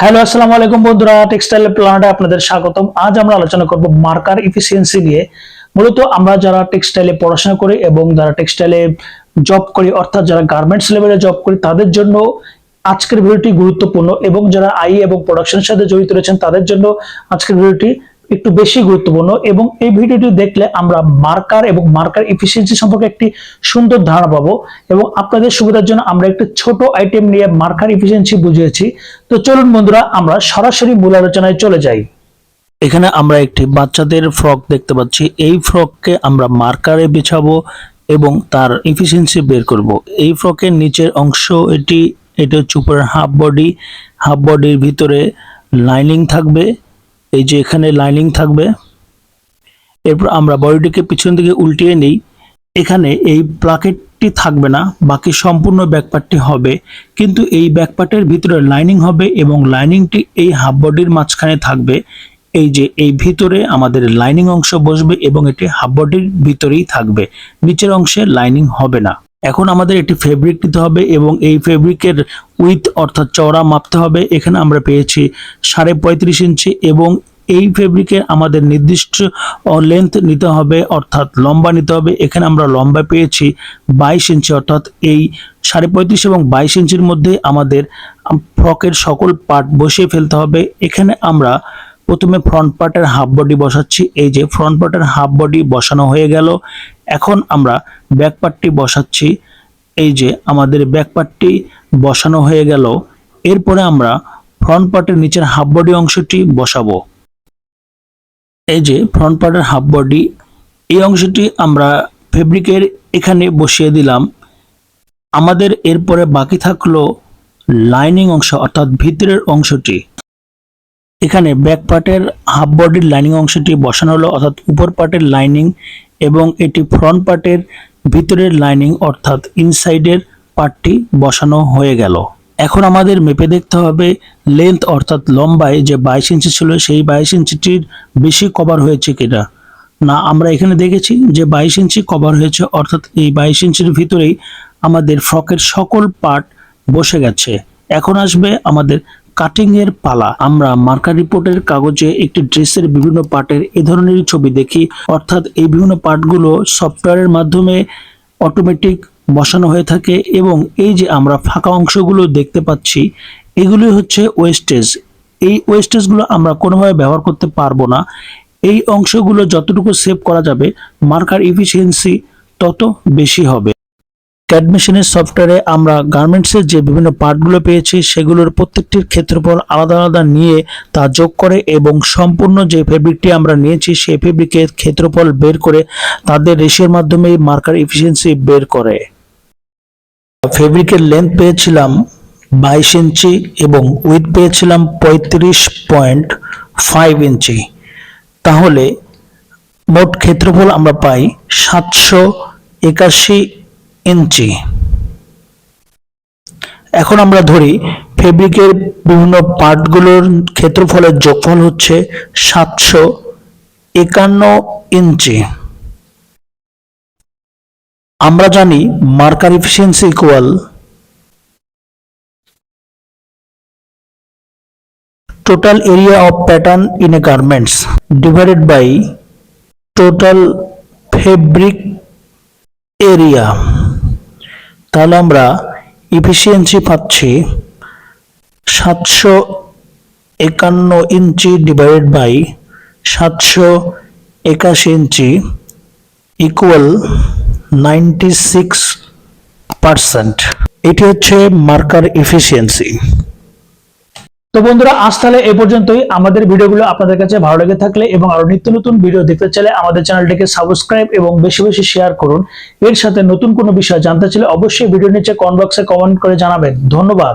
Hello আসসালামু আলাইকুম বন্ধুরা টেক্সটাইল প্ল্যানেটে আপনাদের স্বাগতম। আজ আমরা আলোচনা করব মার্কার ইফিসিয়েন্সি নিয়ে। মূলত আমরা যারা টেক্সটাইলে পড়াশোনা করি এবং যারা টেক্সটাইলে জব করি, অর্থাৎ যারা গার্মেন্টস লেভেলে জব করি, তাদের জন্য আজকের ভিডিওটি গুরুত্বপূর্ণ এবং যারা আই এবং প্রোডাকশনের সাথে জড়িত রয়েছেন, তাদের জন্য আজকের ভিডিওটি একটু বেশি গুরুত্বপূর্ণ এবং এই ভিডিওটি দেখলে আমরা মার্কার এবং মার্কার ইফিসিয়েন্সি সম্পর্কে একটি সুন্দর ধারণা পাবো এবং আপনাদের সুবিধার জন্য আমরা একটি ছোট আইটেম নিয়ে মার্কার ইফিসিয়েন্সি বুঝিয়েছি। তো চলুন বন্ধুরা, আমরা সরাসরি মূল আলোচনায় চলে যাই। এখানে আমরা একটি বাচ্চাদের ফ্রক দেখতে পাচ্ছি। এই ফ্রককে আমরা মার্কারে বিছাবো এবং তার এফিসিয়েন্সি বের করব। এই ফ্রকের নিচের অংশ এটি, এটা হচ্ছে উপরের হাফ বডি হাফ বডির ভিতরে লাইনিং থাকবে। এই যে এখানে লাইনিং থাকবে, এরপর আমরা বডিটিকে পিছন দিকে উল্টিয়ে নিই। এখানে এই প্লাকেটটি থাকবে না, বাকি সম্পূর্ণ ব্যাকপার্টটি হবে। কিন্তু এই ব্যাকপার্টের ভিতরে লাইনিং হবে এবং লাইনিংটি এই হাফ বডির মাঝখানে থাকবে। এই যে এই ভিতরে আমাদের লাইনিং অংশ বসবে এবং এটি হাফ বডির ভিতরেই থাকবে। নিচের অংশে লাইনিং হবে না। এখন আমাদের একটি ফেব্রিক নিতে হবে এবং এই ফেব্রিকের উইথ অর্থাৎ চওড়া মাপতে হবে। এখানে আমরা পেয়েছি সাড়ে পঁয়ত্রিশ ইঞ্চি এবং এই ফেব্রিকের আমাদের নির্দিষ্ট লেন্থ নিতে হবে অর্থাৎ লম্বা নিতে হবে। এখানে আমরা লম্বা পেয়েছি বাইশ ইঞ্চি অর্থাৎ এই সাড়ে পঁয়ত্রিশ এবং বাইশ ইঞ্চির মধ্যে আমাদের ফ্রকের সকল পার্ট বসিয়ে ফেলতে হবে। এখানে আমরা প্রথমে ফ্রন্ট পার্টের হাফ বডি বসাচ্ছি। এই যে ফ্রন্ট পার্টের হাফ বডি বসানো হয়ে গেল। এখন আমরা ব্যাক পার্টটি বসাচ্ছি। এই যে আমাদের ব্যাক পার্টটি বসানো হয়ে গেল। এরপরে আমরা ফ্রন্ট পার্টের নিচের হাফ বডি অংশটি বসাবো। এই যে ফ্রন্ট পার্টের হাফ বডি এই অংশটি আমরা ফেব্রিকের এখানে বসিয়ে দিলাম। আমাদের এরপরে বাকি থাকল লাইনিং অংশ, অর্থাৎ ভিতরের অংশটি। এখানে ব্যাক পার্টের হাফ বডির লাইনিং অংশটি বসানো হলো, অর্থাৎ উপর পার্টের লাইনিং এবং এটি ফ্রন্ট পার্টের ভিতরের লাইনিং অর্থাৎ ইনসাইডের পার্টটি বসানো হয়ে গেল। এখন আমাদের মেপে দেখতে হবে লেন্থ অর্থাৎ লম্বায় যে বাইশ ইঞ্চি ছিল, সেই বাইশ ইঞ্চিটির বেশি কভার হয়েছে কিনা। না, আমরা এখানে দেখেছি যে বাইশ ইঞ্চি কভার হয়েছে, অর্থাৎ এই বাইশ ইঞ্চির ভিতরেই আমাদের ফ্রকের সকল পার্ট বসে গেছে। এখন আসবে আমাদের কাটিং এর পালা। আমরা মার্কার রিপোর্টের কাগজে একটি ড্রেসের বিভিন্ন পার্টের এ ধরনেরই ছবি দেখি। অর্থাৎ এই বিভিন্ন পার্টগুলো সফটওয়্যারের মাধ্যমে অটোমেটিক বসানো হয়ে থাকে এবং এই যে আমরা ফাঁকা অংশগুলো দেখতে পাচ্ছি, এগুলি হচ্ছে ওয়েস্টেজ। এই ওয়েস্টেজগুলো আমরা কোনোভাবে ব্যবহার করতে পারব না। এই অংশগুলো যতটুকু সেভ করা যাবে, মার্কার ইফিসিয়েন্সি তত বেশি হবে। ক্যাড মেশিনের সফটওয়্যারে আমরা গার্মেন্টসের যে বিভিন্ন পার্টগুলো পেয়েছি, সেগুলোর প্রত্যেকটির ক্ষেত্রফল আলাদা আলাদা নিয়ে তা যোগ করে এবং সম্পূর্ণ যে ফেব্রিকটি আমরা নিয়েছি, সেই ফেব্রিকের ক্ষেত্রফল বের করে তাদের রেশিওর মাধ্যমে মার্কার এফিসিয়েন্সি বের করে। ফেব্রিকের লেন্থ পেয়েছিলাম বাইশ ইঞ্চি এবং উইথ পেয়েছিলাম পঁয়ত্রিশ পয়েন্ট ফাইভ ইঞ্চি। তাহলে মোট ক্ষেত্রফল আমরা পাই সাতশো একাশি ইঞ্চি। এখন আমরা ধরি, ফেব্রিকের বিভিন্ন পার্টগুলোর ক্ষেত্রফলের যোগফল হচ্ছে সাতশো একান্ন ইঞ্চি। আমরা জানি marker efficiency equal total area of pattern in a garments divided by total fabric area তাহলে আমরা ইফিসিয়েন্সি পাচ্ছি সাতশো একান্ন ইঞ্চি ডিভাইডেড বাই সাতশো একাশি inch equal ninety six percent এটি হচ্ছে মার্কার এফিসিয়েন্সি তো বন্ধুরা, আজ তাহলে এ পর্যন্তই। আমাদের ভিডিওগুলো আপনাদের কাছে ভালো লেগে থাকলে এবং আরও নিত্য নতুন ভিডিও দেখতে চাইলে আমাদের চ্যানেলটিকে সাবস্ক্রাইব এবং বেশি বেশি শেয়ার করুন। এর সাথে নতুন কোনো বিষয় জানতে চাইলে অবশ্যই ভিডিও নিচে কমেন্ট বক্সে কমেন্ট করে জানাবেন। ধন্যবাদ।